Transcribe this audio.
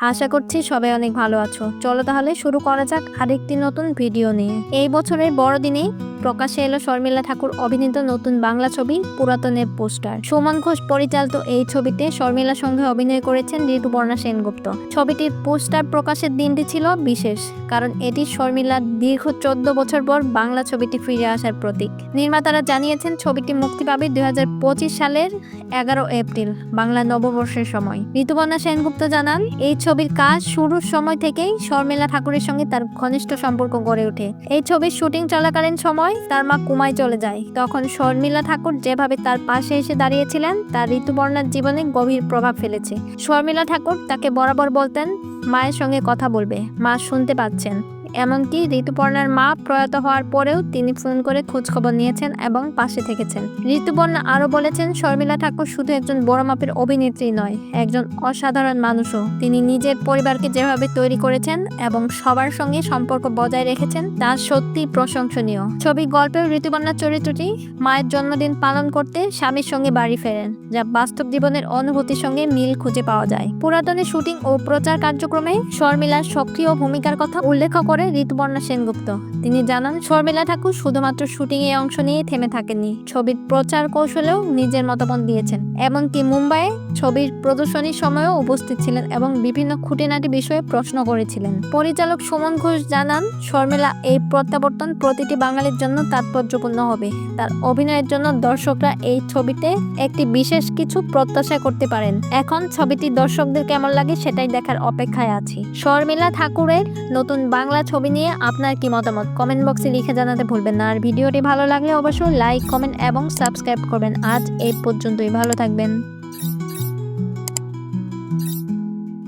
আশা করছি সবাই অনেক ভালো আছো। চলো তাহলে শুরু করা যাক আরেকটি নতুন ভিডিও নিয়ে। এই বছরের বড়দিনেই প্রকাশে এলো শর্মিলা ঠাকুর অভিনীত নতুন বাংলা ছবি পুরাতনের পোস্টার। সুমন ঘোষ পরিচালিত এই ছবিতে শর্মিলার সঙ্গে অভিনয় করেছেন ঋতুপর্ণা সেনগুপ্ত। ছবিটির পোস্টার প্রকাশের দিনটি ছিল বিশেষ, কারণ এটি শর্মিলার দীর্ঘ চোদ্দ বছর পর বাংলা ছবিটি ফিরে আসার প্রতীক। নির্মাতারা জানিয়েছেন, ছবিটি মুক্তি পাবে দুই হাজার পঁচিশ সালের এগারো এপ্রিল, বাংলা নববর্ষের সময়। ঋতুপর্ণা সেনগুপ্ত জানান, এই ছবির কাজ শুরুর সময় থেকেই শর্মিলা ঠাকুরের সঙ্গে তার ঘনিষ্ঠ সম্পর্ক গড়ে ওঠে। এই ছবির শুটিং চলাকালীন সময় তার মা কুমায় চলে যায়। তখন শর্মিলা ঠাকুর যেভাবে তার পাশে এসে দাঁড়িয়েছিলেন, তার ঋতুপর্ণার জীবনে গভীর প্রভাব ফেলেছে। শর্মিলা ঠাকুর তাকে বরাবর বলতেন, মায়ের সঙ্গে কথা বলবে, মা শুনতে পাচ্ছেন। এমনকি ঋতুপর্ণার মা প্রয়াত হওয়ার পরেও তিনি ফোন করে খোঁজ খবর নিয়েছেন এবং পাশে থেকেছেন। ঋতুপর্ণা আরও বলেছেন, শর্মিলা ঠাকুর শুধু একজন বড় মাপের অভিনেত্রী নয়, একজন অসাধারণ মানুষও। তিনি নিজের পরিবারকে যেভাবে তৈরি করেছেন এবং সবার সঙ্গে সম্পর্ক বজায় রেখেছেন, তা সত্যি প্রশংসনীয়। ছবি গল্পের ঋতুপর্ণার চরিত্রটি মায়ের জন্মদিন পালন করতে স্বামীর সঙ্গে বাড়ি ফেরেন, যা বাস্তব জীবনের অনুভূতির সঙ্গে মিল খুঁজে পাওয়া যায়। পুরাতনের শুটিং ও প্রচার কার্যক্রমে শর্মিলার সক্রিয় ভূমিকার কথা উল্লেখ করে ঋতুপর্ণা সেনগুপ্ত। তিনি জানান, শর্মিলা ঠাকুর শুধুমাত্র শুটিংয়ে অংশ নিয়ে থেমে থাকেননি। ছবির প্রচার কৌশলেও নিজের মতামত দিয়েছেন। এমনকি মুম্বাইয়ে ছবির প্রদর্শনীর সময়ও উপস্থিত ছিলেন এবং বিভিন্ন খুঁটিনাটি বিষয়ে প্রশ্ন করেছিলেন। পরিচালক সুমন ঘোষ জানান, শর্মিলা, এই প্রত্যাবর্তন প্রতিটি বাঙালির জন্য তাৎপর্যপূর্ণ হবে। তার অভিনয়ের জন্য দর্শকরা এই ছবিতে একটি বিশেষ কিছু প্রত্যাশা করতে পারেন। এখন ছবিটি দর্শকদের কেমন লাগে সেটাই দেখার অপেক্ষায় আছি। শর্মিলা ঠাকুরের নতুন বাংলা ছবি নিয়ে আপনার কি মতামত? কমেন্ট বক্সে লিখে জানাতে ভুলবেন না। আর ভিডিওটি ভালো লাগলে অবশ্যই লাইক, কমেন্ট এবং সাবস্ক্রাইব করবেন। আজ এই পর্যন্তই। ভালো থাকবেন।